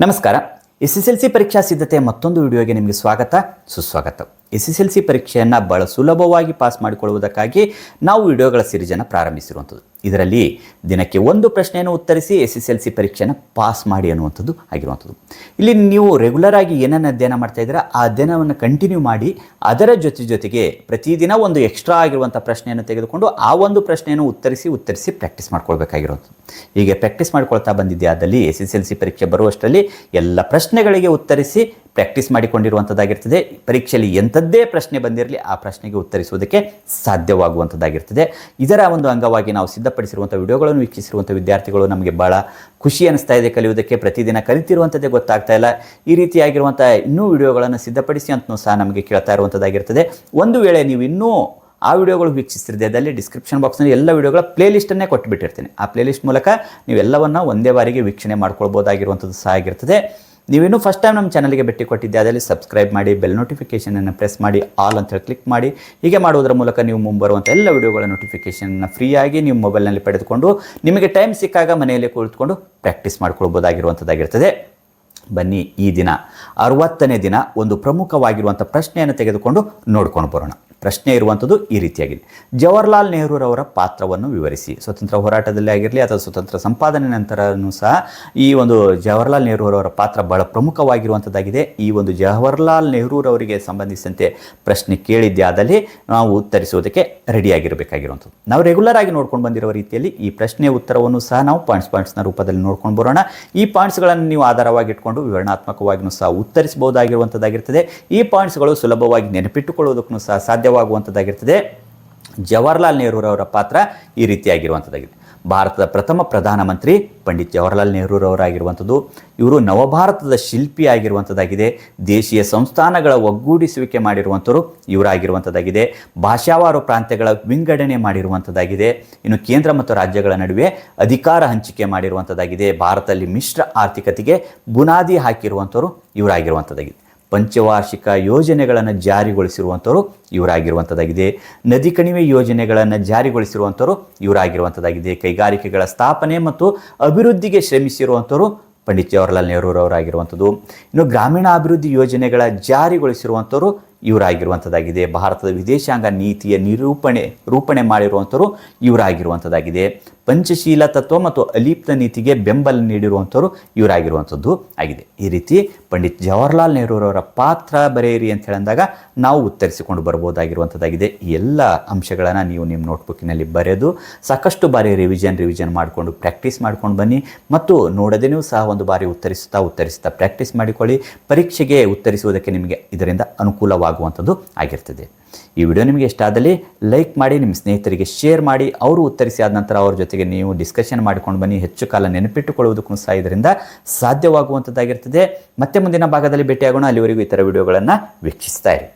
ನಮಸ್ಕಾರ. S S L C ಪರೀಕ್ಷಾ ಸಿದ್ಧತೆ ಮತ್ತೊಂದು ವಿಡಿಯೋಗೆ ನಿಮಗೆ ಸ್ವಾಗತ. ಸುಸ್ವಾಗತ. ಎಸ್ ಎಸ್ ಎಲ್ ಸಿ ಪರೀಕ್ಷೆಯನ್ನು ಬಹಳ ಸುಲಭವಾಗಿ ಪಾಸ್ ಮಾಡಿಕೊಳ್ಳುವುದಕ್ಕಾಗಿ ನಾವು ವಿಡಿಯೋಗಳ ಸಿರಿಜನ್ನು ಪ್ರಾರಂಭಿಸಿರುವಂಥದ್ದು. ಇದರಲ್ಲಿ ದಿನಕ್ಕೆ ಒಂದು ಪ್ರಶ್ನೆಯನ್ನು ಉತ್ತರಿಸಿ ಎಸ್ ಎಸ್ ಎಲ್ ಸಿ ಪರೀಕ್ಷೆಯನ್ನು ಪಾಸ್ ಮಾಡಿ ಅನ್ನುವಂಥದ್ದು ಆಗಿರುವಂಥದ್ದು. ಇಲ್ಲಿ ನೀವು ರೆಗ್ಯುಲರ್ ಆಗಿ ಏನನ್ನು ಅಧ್ಯಯನ ಮಾಡ್ತಾ ಇದ್ದೀರಾ, ಆ ಅಧ್ಯಯನವನ್ನು ಕಂಟಿನ್ಯೂ ಮಾಡಿ ಅದರ ಜೊತೆ ಜೊತೆಗೆ ಪ್ರತಿದಿನ ಒಂದು ಎಕ್ಸ್ಟ್ರಾ ಆಗಿರುವಂಥ ಪ್ರಶ್ನೆಯನ್ನು ತೆಗೆದುಕೊಂಡು ಆ ಒಂದು ಪ್ರಶ್ನೆಯನ್ನು ಉತ್ತರಿಸಿ ಉತ್ತರಿಸಿ ಪ್ರಾಕ್ಟೀಸ್ ಮಾಡ್ಕೊಳ್ಬೇಕಾಗಿರುವಂಥದ್ದು. ಹೀಗೆ ಪ್ರಾಕ್ಟೀಸ್ ಮಾಡ್ಕೊಳ್ತಾ ಬಂದಿದ್ದೆ ಆದಲ್ಲಿ ಎಸ್ ಎಸ್ ಎಲ್ ಸಿ ಪರೀಕ್ಷೆ ಬರುವಷ್ಟರಲ್ಲಿ ಎಲ್ಲ ಪ್ರಶ್ನೆಗಳಿಗೆ ಉತ್ತರಿಸಿ ಪ್ರಾಕ್ಟೀಸ್ ಮಾಡಿಕೊಂಡಿರುವಂಥದ್ದಾಗಿರ್ತದೆ. ಪರೀಕ್ಷೆಯಲ್ಲಿ ಎಂಥದ್ದೇ ಪ್ರಶ್ನೆ ಬಂದಿರಲಿ, ಆ ಪ್ರಶ್ನೆಗೆ ಉತ್ತರಿಸುವುದಕ್ಕೆ ಸಾಧ್ಯವಾಗುವಂಥದ್ದಾಗಿರ್ತದೆ. ಇದರ ಒಂದು ಅಂಗವಾಗಿ ನಾವು ಸಿದ್ಧಪಡಿಸಿರುವಂಥ ವಿಡಿಯೋಗಳನ್ನು ವೀಕ್ಷಿಸಿರುವಂಥ ವಿದ್ಯಾರ್ಥಿಗಳು ನಮಗೆ ಭಾಳ ಖುಷಿ ಅನಿಸ್ತಾ ಇದೆ ಕಲಿಯುವುದಕ್ಕೆ. ಪ್ರತಿದಿನ ಕಲಿತಿರುವಂಥದ್ದೇ ಗೊತ್ತಾಗ್ತಾ ಇಲ್ಲ. ಈ ರೀತಿಯಾಗಿರುವಂಥ ಇನ್ನೂ ವಿಡಿಯೋಗಳನ್ನು ಸಿದ್ಧಪಡಿಸಿ ಅಂತನೂ ಸಹ ನಮಗೆ ಕೇಳ್ತಾ ಇರುವಂಥದ್ದಾಗಿರ್ತದೆ. ಒಂದು ವೇಳೆ ನೀವು ಇನ್ನೂ ಆ ವಿಡಿಯೋಗಳು ಅದರಲ್ಲಿ ಡಿಸ್ಕ್ರಿಪ್ಷನ್ ಬಾಕ್ಸ್ನಲ್ಲಿ ಎಲ್ಲ ವಿಡಿಯೋಗಳ ಪ್ಲೇಲಿಸ್ಟನ್ನೇ ಕೊಟ್ಟುಬಿಟ್ಟಿರ್ತೀನಿ ಆ ಪ್ಲೇಲಿಸ್ಟ್ ಮೂಲಕ ನೀವೆಲ್ಲವನ್ನು ಒಂದೇ ಬಾರಿಗೆ ವೀಕ್ಷಣೆ ಮಾಡ್ಕೊಳ್ಬೋದಾಗಿರುವಂಥದ್ದು ಸಹ ಆಗಿರ್ತದೆ. ನೀವಿನ್ನೂ ಫಸ್ಟ್ ಟೈಮ್ ನಮ್ಮ ಚಾನಲ್ಗೆ ಭೇಟಿ ಕೊಟ್ಟಿದ್ದೆ, ಅದರಲ್ಲಿ ಸಬ್ಸ್ಕ್ರೈಬ್ ಮಾಡಿ ಬೆಲ್ ನೋಟಿಫಿಕೇಷನನ್ನು ಪ್ರೆಸ್ ಮಾಡಿ ಆಲ್ ಅಂತ ಹೇಳಿ ಕ್ಲಿಕ್ ಮಾಡಿ. ಹೀಗೆ ಮಾಡುವುದರ ಮೂಲಕ ನೀವು ಮುಂಬರುವಂಥ ಎಲ್ಲ ವಿಡಿಯೋಗಳ ನೋಟಿಫಿಕೇಷನ್ನ ಫ್ರೀಯಾಗಿ ನೀವು ಮೊಬೈಲ್ನಲ್ಲಿ ಪಡೆದುಕೊಂಡು, ನಿಮಗೆ ಟೈಮ್ ಸಿಕ್ಕಾಗ ಮನೆಯಲ್ಲಿ ಕುಳಿತುಕೊಂಡು ಪ್ರಾಕ್ಟೀಸ್ ಮಾಡ್ಕೊಳ್ಬೋದಾಗಿರುವಂಥದ್ದಾಗಿರ್ತದೆ ಬನ್ನಿ ಈ ದಿನ ಅರವತ್ತನೇ ದಿನ ಒಂದು ಪ್ರಮುಖವಾಗಿರುವಂಥ ಪ್ರಶ್ನೆಯನ್ನು ತೆಗೆದುಕೊಂಡು ನೋಡ್ಕೊಂಡು ಬರೋಣ. ಪ್ರಶ್ನೆ ಇರುವಂಥದ್ದು ಈ ರೀತಿಯಾಗಿದೆ. ಜವಹರ್ಲಾಲ್ ನೆಹರೂರವರ ಪಾತ್ರವನ್ನು ವಿವರಿಸಿ. ಸ್ವತಂತ್ರ ಹೋರಾಟದಲ್ಲಿ ಆಗಿರಲಿ ಅಥವಾ ಸ್ವತಂತ್ರ ಸಂಪಾದನೆ ನಂತರನೂ ಸಹ ಈ ಒಂದು ಜವಾಹರ್ಲಾಲ್ ನೆಹರೂರವರ ಪಾತ್ರ ಬಹಳ ಪ್ರಮುಖವಾಗಿರುವಂಥದ್ದಾಗಿದೆ. ಈ ಒಂದು ಜವಾಹರ್ಲಾಲ್ ನೆಹರೂರವರಿಗೆ ಸಂಬಂಧಿಸಿದಂತೆ ಪ್ರಶ್ನೆ ಕೇಳಿದ್ದಾದಲ್ಲಿ ನಾವು ಉತ್ತರಿಸುವುದಕ್ಕೆ ರೆಡಿಯಾಗಿರಬೇಕಾಗಿರುವಂಥದ್ದು. ನಾವು ರೆಗ್ಯುಲರ್ ಆಗಿ ನೋಡ್ಕೊಂಡು ಬಂದಿರುವ ರೀತಿಯಲ್ಲಿ ಈ ಪ್ರಶ್ನೆ ಉತ್ತರವನ್ನು ಸಹ ನಾವು ಪಾಯಿಂಟ್ಸ್ ಪಾಯಿಂಟ್ಸ್ನ ರೂಪದಲ್ಲಿ ನೋಡ್ಕೊಂಡು ಬರೋಣ. ಈ ಪಾಯಿಂಟ್ಸ್ಗಳನ್ನು ನೀವು ಆಧಾರವಾಗಿ ಇಟ್ಕೊಂಡು ವಿವರಣಾತ್ಮಕವಾಗಿಯೂ ಸಹ ಉತ್ತರಿಸಬಹುದಾಗಿರುವಂಥದ್ದಾಗಿರ್ತದೆ. ಈ ಪಾಯಿಂಟ್ಸ್ಗಳು ಸುಲಭವಾಗಿ ನೆನಪಿಟ್ಟುಕೊಳ್ಳುವುದಕ್ಕೂ ಸಹ ಸಾಧ್ಯವಾಗುವಂಥದ್ದಾಗಿರ್ತದೆ. ಜವಾಹರ್ಲಾಲ್ ನೆಹರೂರವರ ಪಾತ್ರ ಈ ರೀತಿಯಾಗಿರುವಂಥದ್ದಾಗಿದೆ. ಭಾರತದ ಪ್ರಥಮ ಪ್ರಧಾನಮಂತ್ರಿ ಪಂಡಿತ್ ಜವಾಹರ್ಲಾಲ್ ನೆಹರೂರವರಾಗಿರುವಂಥದ್ದು ಇವರು ನವಭಾರತದ ಶಿಲ್ಪಿ ಆಗಿರುವಂಥದ್ದಾಗಿದೆ. ದೇಶೀಯ ಸಂಸ್ಥಾನಗಳ ಒಗ್ಗೂಡಿಸುವಿಕೆ ಮಾಡಿರುವಂಥವರು ಇವರಾಗಿರುವಂಥದ್ದಾಗಿದೆ. ಭಾಷಾವಾರು ಪ್ರಾಂತ್ಯಗಳ ವಿಂಗಡಣೆ ಮಾಡಿರುವಂಥದ್ದಾಗಿದೆ. ಇನ್ನು ಕೇಂದ್ರ ಮತ್ತು ರಾಜ್ಯಗಳ ನಡುವೆ ಅಧಿಕಾರ ಹಂಚಿಕೆ ಮಾಡಿರುವಂಥದ್ದಾಗಿದೆ. ಭಾರತದಲ್ಲಿ ಮಿಶ್ರ ಆರ್ಥಿಕತೆಗೆ ಬುನಾದಿ ಹಾಕಿರುವಂಥವರು ಇವರಾಗಿರುವಂಥದ್ದಾಗಿದೆ. ಪಂಚವಾರ್ಷಿಕ ಯೋಜನೆಗಳನ್ನು ಜಾರಿಗೊಳಿಸಿರುವಂಥವರು ಇವರಾಗಿರುವಂಥದ್ದಾಗಿದೆ ನದಿ ಕಣಿವೆ ಯೋಜನೆಗಳನ್ನು ಜಾರಿಗೊಳಿಸಿರುವಂಥವರು ಇವರಾಗಿರುವಂಥದ್ದಾಗಿದೆ ಕೈಗಾರಿಕೆಗಳ ಸ್ಥಾಪನೆ ಮತ್ತು ಅಭಿವೃದ್ಧಿಗೆ ಶ್ರಮಿಸಿರುವಂಥವರು ಪಂಡಿತ್ ಜವಾಹರ್ಲಾಲ್ ನೆಹರೂರವರಾಗಿರುವಂಥದ್ದು ಇನ್ನು ಗ್ರಾಮೀಣಾಭಿವೃದ್ಧಿ ಯೋಜನೆಗಳ ಜಾರಿಗೊಳಿಸಿರುವಂಥವ್ರು ಇವರಾಗಿರುವಂಥದ್ದಾಗಿದೆ ಭಾರತದ ವಿದೇಶಾಂಗ ನೀತಿಯ ನಿರೂಪಣೆ, ರೂಪಣೆ ಮಾಡಿರುವಂಥವರು ಇವರಾಗಿರುವಂಥದ್ದಾಗಿದೆ ಪಂಚಶೀಲ ತತ್ವ ಮತ್ತು ಅಲಿಪ್ತ ನೀತಿಗೆ ಬೆಂಬಲ ನೀಡಿರುವಂಥವ್ರು ಇವರಾಗಿರುವಂಥದ್ದು ಆಗಿದೆ. ಈ ರೀತಿ ಪಂಡಿತ್ ಜವಾಹರ್ಲಾಲ್ ನೆಹರೂರವರ ಪಾತ್ರ ಬರೆಯಿರಿ ಅಂತ ಹೇಳಿದಾಗ ನಾವು ಉತ್ತರಿಸಿಕೊಂಡು ಬರ್ಬೋದಾಗಿರುವಂಥದ್ದಾಗಿದೆ ಈ ಎಲ್ಲ ಅಂಶಗಳನ್ನು ನೀವು ನಿಮ್ಮ ನೋಟ್ಬುಕ್ಕಿನಲ್ಲಿ ಬರೆದು ಸಾಕಷ್ಟು ಬಾರಿ ರಿವಿಷನ್ ರಿವಿಷನ್ ಮಾಡಿಕೊಂಡು ಪ್ರಾಕ್ಟೀಸ್ ಮಾಡ್ಕೊಂಡು ಬನ್ನಿ. ಮತ್ತು ನೋಡದೇನೂ ಸಹ ಒಂದು ಬಾರಿ ಉತ್ತರಿಸುತ್ತಾ ಉತ್ತರಿಸುತ್ತಾ ಪ್ರಾಕ್ಟೀಸ್ ಮಾಡಿಕೊಳ್ಳಿ. ಪರೀಕ್ಷೆಗೆ ಉತ್ತರಿಸುವುದಕ್ಕೆ ನಿಮಗೆ ಇದರಿಂದ ಅನುಕೂಲವಾಗುವಂಥದ್ದು ಆಗಿರ್ತದೆ. ಈ ವಿಡಿಯೋ ನಿಮಗೆ ಇಷ್ಟ ಆದಲ್ಲಿ ಲೈಕ್ ಮಾಡಿ, ನಿಮ್ಮ ಸ್ನೇಹಿತರಿಗೆ ಶೇರ್ ಮಾಡಿ, ಅವರು ಉತ್ತರಿಸಿ ಆದ ನಂತರ ಅವ್ರ ಜೊತೆಗೆ ನೀವು ಡಿಸ್ಕಷನ್ ಮಾಡಿಕೊಂಡು ಬನ್ನಿ. ಹೆಚ್ಚು ಕಾಲ ನೆನಪಿಟ್ಟುಕೊಳ್ಳುವುದಕ್ಕೂ ಸಹ ಇದರಿಂದ ಸಾಧ್ಯವಾಗುವಂಥದ್ದಾಗಿರ್ತದೆ. ಮತ್ತೆ ಮುಂದಿನ ಭಾಗದಲ್ಲಿ ಭೇಟಿಯಾಗೋಣ. ಅಲ್ಲಿವರೆಗೂ ಇತರ ವಿಡಿಯೋಗಳನ್ನು ವೀಕ್ಷಿಸ್ತಾ ಇರಿ.